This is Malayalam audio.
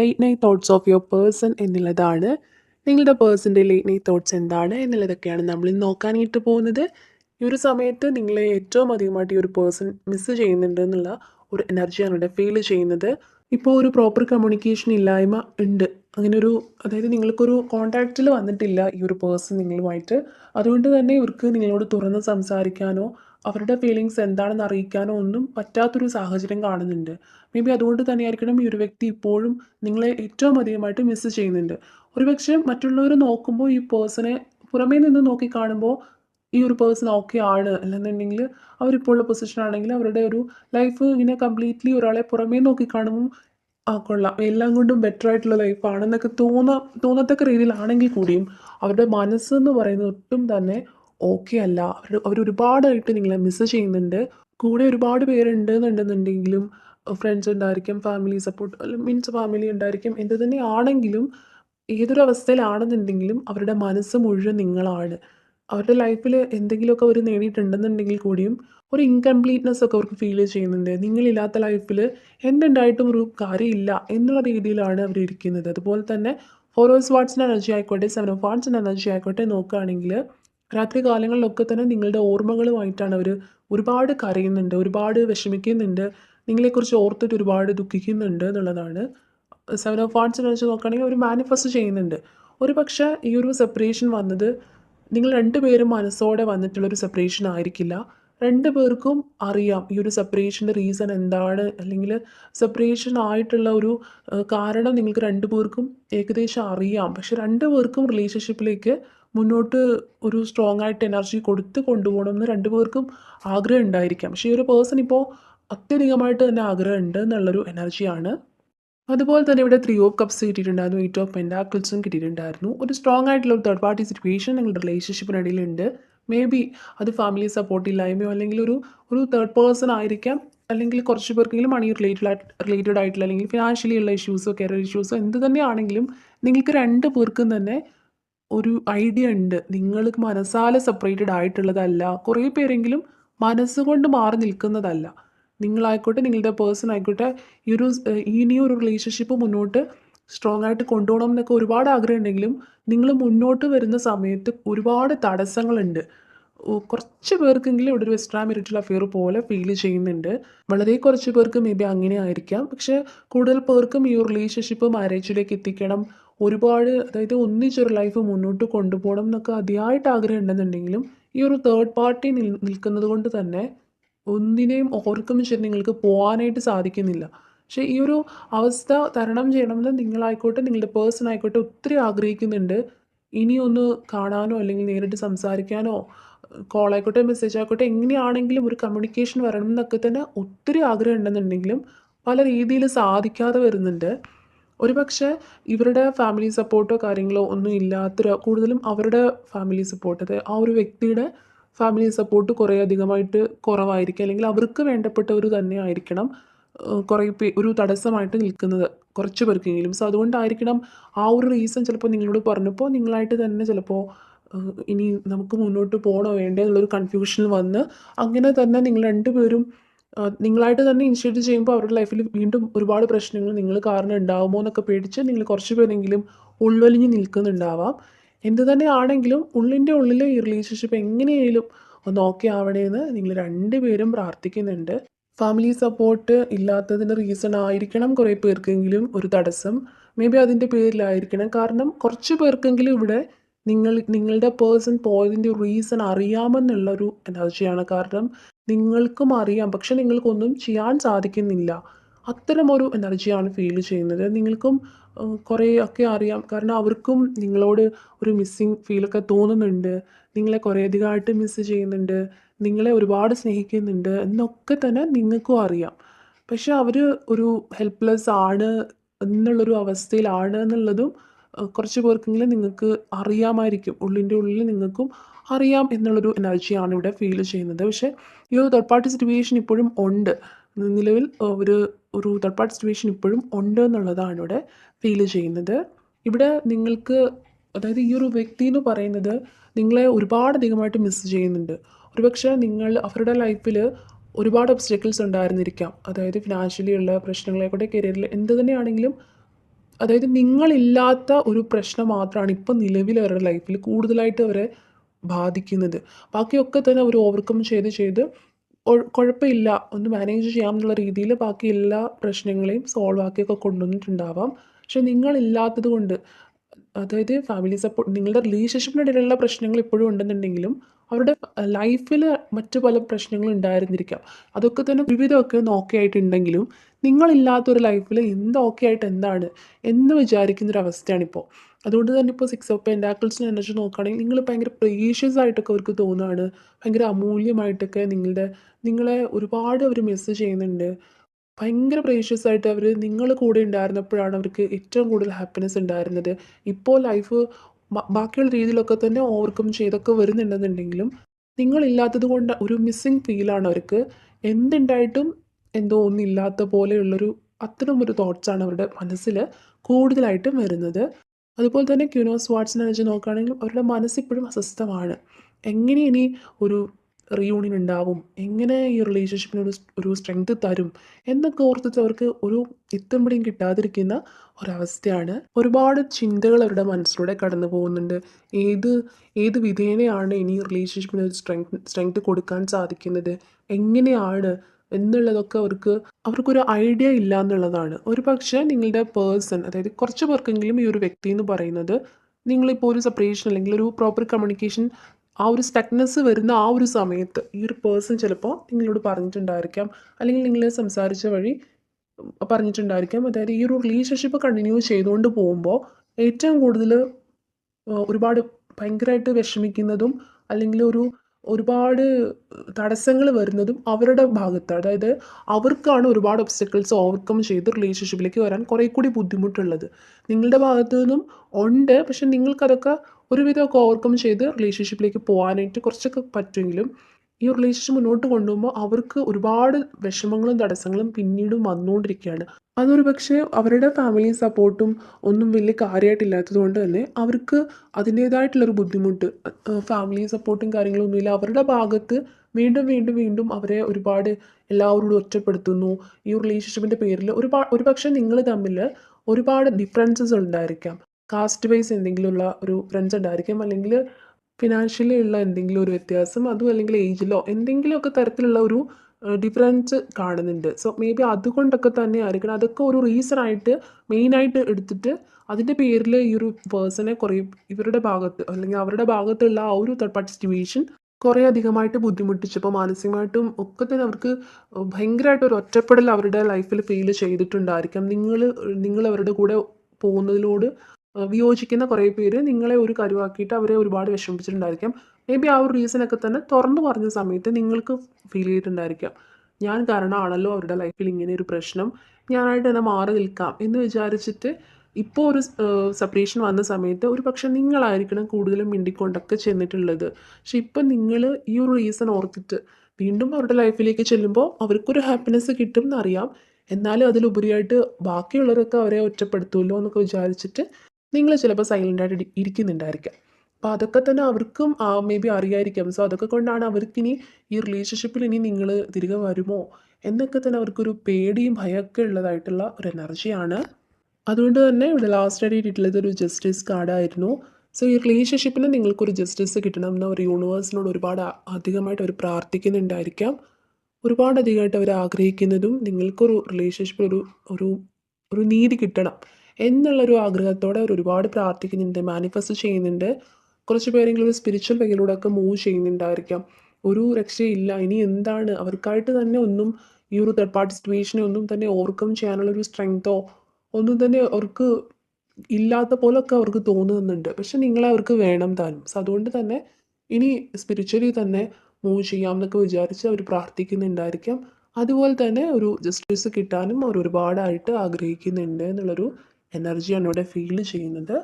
Late night thoughts of your person എന്നുള്ളതാണ്. നിങ്ങളുടെ പേഴ്സന്റെ ലേറ്റ് നൈറ്റ് തോട്ട്സ് എന്താണ് എന്നുള്ളതൊക്കെയാണ് നമ്മൾ നോക്കാനായിട്ട് പോകുന്നത്. ഈ ഒരു സമയത്ത് നിങ്ങളെ ഏറ്റവും അധികമായിട്ട് ഈ ഒരു പേഴ്സൺ മിസ്സ് ചെയ്യുന്നുണ്ട് എന്നുള്ള ഒരു എനർജിയാണ് ഇവിടെ ഫീൽ ചെയ്യുന്നത്. ഇപ്പോൾ ഒരു പ്രോപ്പർ കമ്മ്യൂണിക്കേഷൻ ഇല്ലായ്മ ഉണ്ട്. അങ്ങനെ ഒരു അതായത് നിങ്ങൾക്കൊരു കോൺടാക്റ്റിൽ വന്നിട്ടില്ല ഈ ഒരു പേഴ്സൺ നിങ്ങളുമായിട്ട്. അതുകൊണ്ട് തന്നെ ഇവർക്ക് നിങ്ങളോട് തുറന്ന് സംസാരിക്കാനോ അവരുടെ ഫീലിങ്സ് എന്താണെന്ന് അറിയിക്കാനോ ഒന്നും പറ്റാത്തൊരു സാഹചര്യം കാണുന്നുണ്ട്. മേ ബി അതുകൊണ്ട് തന്നെയായിരിക്കണം ഈ ഒരു വ്യക്തി ഇപ്പോഴും നിങ്ങളെ ഏറ്റവും അധികമായിട്ട് മിസ്സ് ചെയ്യുന്നുണ്ട്. ഒരുപക്ഷെ മറ്റുള്ളവർ നോക്കുമ്പോൾ ഈ പേഴ്സണെ പുറമേ നിന്ന് നോക്കി കാണുമ്പോൾ ഈ ഒരു പേഴ്സൺ ഓക്കെ ആണ് അല്ലെന്നുണ്ടെങ്കിൽ അവരിപ്പോൾ ഉള്ള പൊസിഷൻ ആണെങ്കിൽ അവരുടെ ഒരു ലൈഫ് ഇങ്ങനെ കംപ്ലീറ്റ്ലി ഒരാളെ പുറമേ നോക്കി കാണുമ്പോൾ ആ കൊള്ളാം എല്ലാം കൊണ്ടും ബെറ്റർ ആയിട്ടുള്ള ലൈഫാണെന്നൊക്കെ തോന്നാ തോന്നത്തക്ക രീതിയിലാണെങ്കിൽ കൂടിയും അവരുടെ മനസ്സെന്ന് പറയുന്നത് ഒട്ടും തന്നെ ഓക്കെ അല്ല. അവർ അവരൊരുപാടായിട്ട് നിങ്ങളെ മിസ് ചെയ്യുന്നുണ്ട്. കൂടെ ഒരുപാട് പേരുണ്ട് എന്നുണ്ടെന്നുണ്ടെങ്കിലും ഫ്രണ്ട്സ് ഉണ്ടായിരിക്കും ഫാമിലി സപ്പോർട്ട് മീൻസ് ഫാമിലി ഉണ്ടായിരിക്കും എന്ത് തന്നെ ആണെങ്കിലും ഏതൊരു അവസ്ഥയിലാണെന്നുണ്ടെങ്കിലും അവരുടെ മനസ്സ് മുഴുവൻ നിങ്ങളാണ്. അവരുടെ ലൈഫിൽ എന്തെങ്കിലുമൊക്കെ അവർ നേടിയിട്ടുണ്ടെന്നുണ്ടെങ്കിൽ കൂടിയും ഒരു ഇൻകംപ്ലീറ്റ്നെസ് ഒക്കെ അവർക്ക് ഫീൽ ചെയ്യുന്നുണ്ട്. നിങ്ങളില്ലാത്ത ലൈഫിൽ എന്തുണ്ടായിട്ടും ഒരു കാര്യമില്ല എന്നുള്ള രീതിയിലാണ് അവർ ഇരിക്കുന്നത്. അതുപോലെ തന്നെ ഫോറോസ് വാട്സിന്റെ എനർജി ആയിക്കോട്ടെ സെവൻ ഓഫ് വാട്സിന്റെ എനർജി ആയിക്കോട്ടെ നോക്കുകയാണെങ്കിൽ രാത്രി കാലങ്ങളിലൊക്കെ തന്നെ നിങ്ങളുടെ ഓർമ്മകളുമായിട്ടാണ് അവർ ഒരുപാട് കരയുന്നുണ്ട് ഒരുപാട് വിഷമിക്കുന്നുണ്ട് നിങ്ങളെക്കുറിച്ച് ഓർത്തിട്ട് ഒരുപാട് ദുഃഖിക്കുന്നുണ്ട് എന്നുള്ളതാണ്. സെവൻ ഓഫ് വാട്സിനെ വെച്ച് നോക്കുകയാണെങ്കിൽ അവർ മാനിഫെസ്റ്റ് ചെയ്യുന്നുണ്ട്. ഒരു പക്ഷേ ഈ ഒരു സെപ്പറേഷൻ വന്നത് നിങ്ങൾ രണ്ടുപേരും മനസ്സോടെ വന്നിട്ടുള്ളൊരു സെപ്പറേഷൻ ആയിരിക്കില്ല. രണ്ട് പേർക്കും അറിയാം ഈ ഒരു സെപ്പറേഷന്റെ റീസൺ എന്താണ്. അല്ലെങ്കിൽ സെപ്പറേഷൻ ആയിട്ടുള്ള ഒരു കാരണം നിങ്ങൾക്ക് രണ്ട് പേർക്കും ഏകദേശം അറിയാം. പക്ഷെ രണ്ട് പേർക്കും റിലേഷൻഷിപ്പിലേക്ക് മുന്നോട്ട് ഒരു സ്ട്രോങ് ആയിട്ട് എനർജി കൊടുത്ത് കൊണ്ടുപോകണം എന്ന് രണ്ടു പേർക്കും ആഗ്രഹം ഉണ്ടായിരിക്കാം. പക്ഷേ ഈ ഒരു പേഴ്സൺ ഇപ്പോൾ അത്യധികമായിട്ട് തന്നെ ആഗ്രഹമുണ്ട് എന്നുള്ളൊരു എനർജിയാണ് അതുപോലെ തന്നെ ഇവിടെ ത്രീ ഓഫ് കപ്സ് കിട്ടിയിട്ടുണ്ടായിരുന്നു എയ്റ്റ് ഓഫ് പെൻഡാക്കിൾസും കിട്ടിയിട്ടുണ്ടായിരുന്നു. ഒരു സ്ട്രോങ് ആയിട്ടുള്ള ഒരു തേർഡ് പാർട്ടി സിറ്റുവേഷൻ നിങ്ങളുടെ റിലേഷൻഷിപ്പിനിടയിലുണ്ട് മേ ബി അത് ഫാമിലി സപ്പോർട്ട് ഇല്ലായ്മയോ അല്ലെങ്കിൽ ഒരു ഒരു തേർഡ് പേഴ്സൺ ആയിരിക്കാം. അല്ലെങ്കിൽ കുറച്ച് പേർക്കെങ്കിലും മണി റിലേറ്റഡ് ആയിട്ട് റിലേറ്റഡ് ആയിട്ടുള്ള അല്ലെങ്കിൽ ഫിനാൻഷ്യലി ഉള്ള ഇഷ്യൂസോ കരിയർ ഇഷ്യൂസോ എന്ത് തന്നെയാണെങ്കിലും നിങ്ങൾക്ക് രണ്ട് പേർക്കും തന്നെ ഒരു ഐഡിയ ഉണ്ട്. നിങ്ങൾക്ക് മനസ്സാലെ സെപ്പറേറ്റഡ് ആയിട്ടുള്ളതല്ല. കുറേ പേരെങ്കിലും മനസ്സുകൊണ്ട് മാറി നിൽക്കുന്നതല്ല. നിങ്ങളായിക്കോട്ടെ നിങ്ങളുടെ പേഴ്സൺ ആയിക്കോട്ടെ ഈ ഒരു ഇനിയൊരു റിലേഷൻഷിപ്പ് മുന്നോട്ട് സ്ട്രോങ് ആയിട്ട് കൊണ്ടുപോകണം എന്നൊക്കെ ഒരുപാട് ആഗ്രഹം ഉണ്ടെങ്കിലും നിങ്ങൾ മുന്നോട്ട് വരുന്ന സമയത്ത് ഒരുപാട് തടസ്സങ്ങളുണ്ട്. കുറച്ച് പേർക്കെങ്കിലും ഇവിടെ ഒരു എക്സ്ട്രാ മെരിറ്റൽ അഫെയർ പോലെ ഫീൽ ചെയ്യുന്നുണ്ട്. വളരെ കുറച്ച് പേർക്ക് മേ ബി അങ്ങനെ ആയിരിക്കാം. പക്ഷേ കൂടുതൽ പേർക്കും ഈ റിലേഷൻഷിപ്പ് മാരേജിലേക്ക് എത്തിക്കണം. ഒരുപാട് അതായത് ഒന്നിച്ചൊരു ലൈഫ് മുന്നോട്ട് കൊണ്ടുപോകണം എന്നൊക്കെ അതിയായിട്ട് ആഗ്രഹം ഉണ്ടെന്നുണ്ടെങ്കിലും ഈ ഒരു തേർഡ് പാർട്ടി നിൽ നിൽക്കുന്നത് കൊണ്ട് തന്നെ ഒന്നിനെയും ഓർക്കും ശരി നിങ്ങൾക്ക് പോകാനായിട്ട് സാധിക്കുന്നില്ല. പക്ഷേ ഈ ഒരു അവസ്ഥ തരണം ചെയ്യണമെന്ന് നിങ്ങളായിക്കോട്ടെ നിങ്ങളുടെ പേഴ്സൺ ആയിക്കോട്ടെ ഒത്തിരി ആഗ്രഹിക്കുന്നുണ്ട്. ഇനിയൊന്ന് കാണാനോ അല്ലെങ്കിൽ നേരിട്ട് സംസാരിക്കാനോ കോൾ ആയിക്കോട്ടെ മെസ്സേജ് ആയിക്കോട്ടെ എങ്ങനെയാണെങ്കിലും ഒരു കമ്മ്യൂണിക്കേഷൻ വരണം എന്നൊക്കെ തന്നെ ഒത്തിരി ആഗ്രഹം ഉണ്ടെന്നുണ്ടെങ്കിലും പല രീതിയിൽ സാധിക്കാതെ വരുന്നുണ്ട്. ഒരുപക്ഷെ ഇവരുടെ ഫാമിലി സപ്പോർട്ടോ കാര്യങ്ങളോ ഒന്നും ഇല്ലാത്തൊരു കൂടുതലും അവരുടെ ഫാമിലി സപ്പോർട്ട് അതായത് ആ ഒരു വ്യക്തിയുടെ ഫാമിലി സപ്പോർട്ട് കുറേ അധികമായിട്ട് കുറവായിരിക്കും. അല്ലെങ്കിൽ അവർക്ക് വേണ്ടപ്പെട്ടവർ തന്നെ ആയിരിക്കണം. കുറേ പേ ഒരു തടസ്സമായിട്ട് നിൽക്കുന്നത് കുറച്ച് പേർക്കെങ്കിലും. സോ അതുകൊണ്ടായിരിക്കണം ആ ഒരു റീസൺ ചിലപ്പോൾ നിങ്ങളോട് പറഞ്ഞപ്പോൾ നിങ്ങളായിട്ട് തന്നെ ചിലപ്പോൾ ഇനി നമുക്ക് മുന്നോട്ട് പോകണോ വേണ്ടേ എന്നുള്ളൊരു കൺഫ്യൂഷനിൽ വന്ന് അങ്ങനെ തന്നെ നിങ്ങൾ രണ്ടുപേരും നിങ്ങളായിട്ട് തന്നെ ഇനിഷ്യേറ്റ് ചെയ്യുമ്പോൾ അവരുടെ ലൈഫിൽ വീണ്ടും ഒരുപാട് പ്രശ്നങ്ങൾ നിങ്ങൾ കാരണം ഉണ്ടാകുമോ എന്നൊക്കെ പേടിച്ച് നിങ്ങൾ കുറച്ച് പേരെങ്കിലും ഉൾവലിഞ്ഞ് നിൽക്കുന്നുണ്ടാവാം. എന്ത് തന്നെ ആണെങ്കിലും ഉള്ളിന്റെ ഉള്ളിൽ ഈ റിലേഷൻഷിപ്പ് എങ്ങനെയായാലും ഒന്ന് ഓക്കെ ആവണേന്ന് നിങ്ങൾ രണ്ടുപേരും പ്രാർത്ഥിക്കുന്നുണ്ട്. ഫാമിലി സപ്പോർട്ട് ഇല്ലാത്തതിന്റെ റീസൺ ആയിരിക്കണം കുറേ പേർക്കെങ്കിലും ഒരു തടസ്സം. മേ ബി അതിന്റെ പേരിലായിരിക്കണം. കാരണം കുറച്ച് പേർക്കെങ്കിലും ഇവിടെ നിങ്ങൾ നിങ്ങളുടെ പേഴ്സൺ പോയതിന്റെ റീസൺ അറിയാമെന്നുള്ളൊരു എനർജിയാണ് കാരണം നിങ്ങൾക്കും അറിയാം. പക്ഷെ നിങ്ങൾക്കൊന്നും ചെയ്യാൻ സാധിക്കുന്നില്ല. അത്തരമൊരു എനർജിയാണ് ഫീൽ ചെയ്യുന്നത്. നിങ്ങൾക്കും കുറേ ഒക്കെ അറിയാം. കാരണം അവർക്കും നിങ്ങളോട് ഒരു മിസ്സിങ് ഫീലൊക്കെ തോന്നുന്നുണ്ട്. നിങ്ങളെ കുറേ അധികമായിട്ട് മിസ്സ് ചെയ്യുന്നുണ്ട്. നിങ്ങളെ ഒരുപാട് സ്നേഹിക്കുന്നുണ്ട് എന്നൊക്കെ തന്നെ നിങ്ങൾക്കും അറിയാം. പക്ഷെ അവർ ഒരു ഹെൽപ്ലെസ് ആണ് എന്നുള്ളൊരു അവസ്ഥയിലാണ് എന്നുള്ളതും കുറച്ച് പേർക്കെങ്കിലും നിങ്ങൾക്ക് അറിയാമായിരിക്കും. ഉള്ളിന്റെ ഉള്ളിൽ നിങ്ങൾക്കും അറിയാം എന്നുള്ളൊരു എനർജിയാണ് ഇവിടെ ഫീൽ ചെയ്യുന്നത്. പക്ഷേ ഈ ഒരു തേർഡ് പാർട്ടി സിറ്റുവേഷൻ ഇപ്പോഴും ഉണ്ട്. നിലവിൽ ഒരു ഒരു തേർഡ് പാർട്ടി സിറ്റുവേഷൻ ഇപ്പോഴും ഉണ്ട് എന്നുള്ളതാണ് ഇവിടെ ഫീൽ ചെയ്യുന്നത്. ഇവിടെ നിങ്ങൾക്ക് അതായത് ഈ ഒരു വ്യക്തി എന്ന് പറയുന്നത് നിങ്ങളെ ഒരുപാട് അധികമായിട്ട് മിസ് ചെയ്യുന്നുണ്ട്. ഒരുപക്ഷെ നിങ്ങൾ അവരുടെ ലൈഫിൽ ഒരുപാട് ഒബ്സ്റ്റക്കിൾസ് ഉണ്ടായിരുന്നിരിക്കാം. അതായത് ഫിനാൻഷ്യലി ഉള്ള പ്രശ്നങ്ങളെക്കൂടെ കരിയറിൽ എന്ത് തന്നെയാണെങ്കിലും അതായത് നിങ്ങളില്ലാത്ത ഒരു പ്രശ്നം മാത്രമാണ് ഇപ്പം നിലവിൽ അവരുടെ ലൈഫിൽ കൂടുതലായിട്ട് അവരെ ബാധിക്കുന്നത്. ബാക്കിയൊക്കെ തന്നെ അവർ ഓവർകം ചെയ്ത് ചെയ്ത് കുഴപ്പമില്ല ഒന്ന് മാനേജ് ചെയ്യാം എന്നുള്ള രീതിയിൽ ബാക്കി എല്ലാ പ്രശ്നങ്ങളെയും സോൾവ് ആക്കിയൊക്കെ കൊണ്ടുവന്നിട്ടുണ്ടാവാം. പക്ഷെ നിങ്ങളില്ലാത്തത് കൊണ്ട് അതായത് ഫാമിലി സപ്പോർട്ട് നിങ്ങളുടെ റിലേഷൻഷിപ്പിന്റെ ഇടയിലുള്ള പ്രശ്നങ്ങൾ ഇപ്പോഴും ഉണ്ടെന്നുണ്ടെങ്കിലും അവരുടെ ലൈഫിൽ മറ്റു പല പ്രശ്നങ്ങളും ഉണ്ടായിരുന്നിരിക്കാം. അതൊക്കെ തന്നെ വിവിധമൊക്കെ ഓക്കെ ആയിട്ടുണ്ടെങ്കിലും നിങ്ങളില്ലാത്തൊരു ലൈഫിൽ എന്ത് ഓക്കെ ആയിട്ട് എന്താണ് എന്ന് വിചാരിക്കുന്നൊരു അവസ്ഥയാണിപ്പോൾ അതുകൊണ്ട് തന്നെ ഇപ്പോൾ സിക്സ് ഓഫ് പെൻഡാക്കിൾസിനെ എനർജി നോക്കുകയാണെങ്കിൽ നിങ്ങൾ ഭയങ്കര പ്രീഷ്യസ് ആയിട്ടൊക്കെ അവർക്ക് തോന്നുകയാണ്. ഭയങ്കര അമൂല്യമായിട്ടൊക്കെ നിങ്ങളുടെ നിങ്ങളെ ഒരുപാട് അവർ മിസ് ചെയ്യുന്നുണ്ട്. ഭയങ്കര പ്രീഷ്യസ് ആയിട്ട് അവർ നിങ്ങൾ കൂടെ ഉണ്ടായിരുന്നപ്പോഴാണ് അവർക്ക് ഏറ്റവും കൂടുതൽ ഹാപ്പിനെസ് ഉണ്ടായിരുന്നത്. ഇപ്പോൾ ലൈഫ് ബാക്കിയുള്ള രീതിയിലൊക്കെ തന്നെ ഓവർകം ചെയ്തൊക്കെ വരുന്നുണ്ടെന്നുണ്ടെങ്കിലും നിങ്ങളില്ലാത്തത് കൊണ്ട് ഒരു മിസ്സിങ് ഫീലാണ് അവർക്ക്. എന്തുണ്ടായിട്ടും എന്തോ ഒന്നില്ലാത്ത പോലെയുള്ളൊരു അത്തരം ഒരു തോട്ട്സാണ് അവരുടെ മനസ്സിൽ കൂടുതലായിട്ടും വരുന്നത്. അതുപോലെ തന്നെ ക്യൂനോസ് വാട്സിനെ വെച്ച് നോക്കുകയാണെങ്കിൽ അവരുടെ മനസ്സിപ്പോഴും അസ്വസ്ഥമാണ്. എങ്ങനെ ഇനി ഒരു റീയൂണിയൻ ഉണ്ടാവും എങ്ങനെ ഈ റിലേഷൻഷിപ്പിന് ഒരു ഒരു സ്ട്രെങ്ത് തരും എന്നൊക്കെ ഓർത്തിട്ട് അവർക്ക് ഒരു എത്തും പിടിയും കിട്ടാതിരിക്കുന്ന ഒരവസ്ഥയാണ്. ഒരുപാട് ചിന്തകൾ അവരുടെ മനസ്സിലൂടെ കടന്നു പോകുന്നുണ്ട്. ഏത് ഏത് വിധേനയാണ് ഇനി റിലേഷൻഷിപ്പിന് ഒരു സ്ട്രെങ്ത് സ്ട്രെങ്ത് കൊടുക്കാൻ സാധിക്കുന്നത്? എങ്ങനെയാണ് എന്നുള്ളതൊക്കെ അവർക്ക് അവർക്കൊരു ഐഡിയ ഇല്ല എന്നുള്ളതാണ് ഒരു പക്ഷേ നിങ്ങളുടെ പേഴ്സൺ അതായത് കുറച്ച് പേർക്കെങ്കിലും ഈ ഒരു വ്യക്തി എന്ന് പറയുന്നത് നിങ്ങളിപ്പോൾ ഒരു സെപ്പറേഷൻ അല്ലെങ്കിൽ ഒരു പ്രോപ്പർ കമ്മ്യൂണിക്കേഷൻ ആ ഒരു സ്റ്റക്നെസ് വരുന്ന ആ ഒരു സമയത്ത് ഈ ഒരു പേഴ്സൺ ചിലപ്പോൾ നിങ്ങളോട് പറഞ്ഞിട്ടുണ്ടായിരിക്കാം. അല്ലെങ്കിൽ നിങ്ങൾ സംസാരിച്ച വഴി പറഞ്ഞിട്ടുണ്ടായിരിക്കാം. അതായത് ഈ ഒരു റിലേഷൻഷിപ്പ് കണ്ടിന്യൂ ചെയ്തുകൊണ്ട് പോകുമ്പോൾ ഏറ്റവും കൂടുതൽ ഒരുപാട് ഭയങ്കരമായിട്ട് വിഷമിക്കുന്നതും അല്ലെങ്കിൽ ഒരു ഒരുപാട് തടസ്സങ്ങൾ വരുന്നതും അവരുടെ ഭാഗത്ത്. അതായത് അവർക്കാണ് ഒരുപാട് ഒബ്സ്റ്റക്കിൾസ് ഓവർകം ചെയ്ത് റിലേഷൻഷിപ്പിലേക്ക് വരാൻ കുറേ കൂടി ബുദ്ധിമുട്ടുള്ളത്. നിങ്ങളുടെ ഭാഗത്തു നിന്നും ഉണ്ട് പക്ഷെ നിങ്ങൾക്കതൊക്കെ ഒരുവിധമൊക്കെ ഓവർകം ചെയ്ത് റിലേഷൻഷിപ്പിലേക്ക് പോകാനായിട്ട് കുറച്ചൊക്കെ പറ്റുമെങ്കിലും ഈ റിലേഷൻഷിപ്പ് മുന്നോട്ട് കൊണ്ടുപോകുമ്പോൾ അവർക്ക് ഒരുപാട് വിഷമങ്ങളും തടസ്സങ്ങളും പിന്നീടും വന്നുകൊണ്ടിരിക്കുകയാണ്. അതൊരു പക്ഷേ അവരുടെ ഫാമിലി സപ്പോർട്ടും ഒന്നും വലിയ കാര്യമായിട്ടില്ലാത്തത് കൊണ്ട് തന്നെ അവർക്ക് അതിന്റേതായിട്ടുള്ളൊരു ബുദ്ധിമുട്ട്. ഫാമിലി സപ്പോർട്ടും കാര്യങ്ങളൊന്നുമില്ല അവരുടെ ഭാഗത്ത് വീണ്ടും വീണ്ടും വീണ്ടും അവരെ ഒരുപാട് എല്ലാവരോടും ഒറ്റപ്പെടുത്തുന്നു. ഈ റിലേഷൻഷിപ്പിന്റെ പേരിൽ ഒരുപാട് ഒരു പക്ഷേ നിങ്ങൾ തമ്മിൽ ഒരുപാട് ഡിഫറൻസസ് ഉണ്ടായിരിക്കാം. കാസ്റ്റ് വൈസ് എന്തെങ്കിലുമുള്ള ഒരു ഫ്രണ്ട്സ് ഉണ്ടായിരിക്കും. അല്ലെങ്കിൽ ഫിനാൻഷ്യലി ഉള്ള എന്തെങ്കിലും ഒരു വ്യത്യാസം അതും അല്ലെങ്കിൽ ഏജിലോ എന്തെങ്കിലുമൊക്കെ തരത്തിലുള്ള ഒരു ഡിഫറൻസ് കാണുന്നുണ്ട്. സോ മേ ബി അതുകൊണ്ടൊക്കെ തന്നെ ആയിരിക്കണം. അതൊക്കെ ഒരു റീസൺ ആയിട്ട് മെയിനായിട്ട് എടുത്തിട്ട് അതിന്റെ പേരിൽ ഈ ഒരു പേഴ്സണെ കുറേ ഇവരുടെ ഭാഗത്ത് അല്ലെങ്കിൽ അവരുടെ ഭാഗത്തുള്ള ആ ഒരു തേർഡ് പാർട്ടി സിറ്റുവേഷൻ കുറേ അധികമായിട്ട് ബുദ്ധിമുട്ടിച്ചു. ബുദ്ധിമുട്ടിച്ചപ്പോൾ മാനസികമായിട്ടും ഒക്കെ തന്നെ അവർക്ക് ഭയങ്കരമായിട്ട് ഒരു ഒറ്റപ്പെടൽ അവരുടെ ലൈഫിൽ ഫീൽ ചെയ്തിട്ടുണ്ടായിരിക്കാം. നിങ്ങൾ നിങ്ങൾ അവരുടെ കൂടെ പോകുന്നതിനോട് വിയോജിക്കുന്ന കുറേ പേര് നിങ്ങളെ ഒരു കരുവാക്കിയിട്ട് അവരെ ഒരുപാട് വിഷമിപ്പിച്ചിട്ടുണ്ടായിരിക്കാം. മേ ബി ആ ഒരു റീസണൊക്കെ തന്നെ തുറന്നു പറഞ്ഞ സമയത്ത് നിങ്ങൾക്ക് ഫീൽ ചെയ്തിട്ടുണ്ടായിരിക്കാം. ഞാൻ കാരണമാണല്ലോ അവരുടെ ലൈഫിൽ ഇങ്ങനെ ഒരു പ്രശ്നം. ഞാനായിട്ട് തന്നെ മാറി നിൽക്കാം എന്ന് വിചാരിച്ചിട്ട് ഇപ്പോൾ ഒരു സെപ്പറേഷൻ വന്ന സമയത്ത് ഒരു പക്ഷേ നിങ്ങളായിരിക്കണം കൂടുതലും മിണ്ടിക്കൊണ്ടൊക്കെ ചെന്നിട്ടുള്ളത്. പക്ഷെ ഇപ്പം നിങ്ങൾ ഈ ഒരു റീസൺ ഓർത്തിട്ട് വീണ്ടും അവരുടെ ലൈഫിലേക്ക് ചെല്ലുമ്പോൾ അവർക്കൊരു ഹാപ്പിനെസ് കിട്ടും എന്നറിയാം. എന്നാലും അതിലുപരിയായിട്ട് ബാക്കിയുള്ളവരൊക്കെ അവരെ ഒറ്റപ്പെടുത്തുമല്ലോ എന്നൊക്കെ വിചാരിച്ചിട്ട് നിങ്ങൾ ചിലപ്പോൾ സൈലന്റായിട്ട് ഇരി ഇരിക്കുന്നുണ്ടായിരിക്കാം. അപ്പോൾ അതൊക്കെ തന്നെ അവർക്കും മേ ബി അറിയായിരിക്കാം. സോ അതൊക്കെ കൊണ്ടാണ് അവർക്കിനി ഈ റിലേഷൻഷിപ്പിൽ ഇനി നിങ്ങൾ തിരികെ വരുമോ? എന്നൊക്കെ തന്നെ അവർക്കൊരു പേടിയും ഭയമൊക്കെ ഉള്ളതായിട്ടുള്ള ഒരു എനർജിയാണ് അതുകൊണ്ട് തന്നെ ഇവിടെ ലാസ്റ്റ് ആയിട്ട് ഇട്ടിട്ടുള്ളത് ഒരു ജസ്റ്റിസ് കാർഡായിരുന്നു സോ ഈ റിലേഷൻഷിപ്പിൽ നിങ്ങൾക്കൊരു ജസ്റ്റിസ് കിട്ടണം എന്ന ഒരു യൂണിവേഴ്സിനോട് ഒരുപാട് അധികമായിട്ട് അവർ പ്രാർത്ഥിക്കുന്നുണ്ടായിരിക്കാം. ഒരുപാട് അധികമായിട്ട് അവർ ആഗ്രഹിക്കുന്നതും നിങ്ങൾക്കൊരു റിലേഷൻഷിപ്പിൽ ഒരു ഒരു നീതി കിട്ടണം. എന്നുള്ളൊരു ആഗ്രഹത്തോടെ അവർ ഒരുപാട് പ്രാർത്ഥിക്കുന്നുണ്ട് മാനിഫെസ്റ്റ് ചെയ്യുന്നുണ്ട്. കുറച്ച് പേരെങ്കിലും ഒരു സ്പിരിച്വൽ വേയിലൂടെ ഒക്കെ മൂവ് ചെയ്യുന്നുണ്ടായിരിക്കാം. ഒരു രക്ഷയില്ല ഇനി എന്താണ്? അവർക്കായിട്ട് തന്നെ ഒന്നും ഈ ഒരു തേർഡ് പാർട്ടി സിറ്റുവേഷനെ ഒന്നും തന്നെ ഓവർകം ചെയ്യാനുള്ള ഒരു സ്ട്രെങ്തോ ഒന്നും തന്നെ അവർക്ക് ഇല്ലാത്ത പോലൊക്കെ അവർക്ക് തോന്നുന്നുണ്ട്. പക്ഷെ നിങ്ങളെ അവർക്ക് വേണം താനും. സോ അതുകൊണ്ട് തന്നെ ഇനി സ്പിരിച്വലി തന്നെ മൂവ് ചെയ്യാം എന്നൊക്കെ വിചാരിച്ച് അവർ പ്രാർത്ഥിക്കുന്നുണ്ടായിരിക്കാം. അതുപോലെ തന്നെ ഒരു ജസ്റ്റിസ് കിട്ടാനും അവർ ഒരുപാടായിട്ട് ആഗ്രഹിക്കുന്നുണ്ട് എന്നുള്ളൊരു എനർജിയാണ് ഇവിടെ ഫീൽ ചെയ്യുന്നത്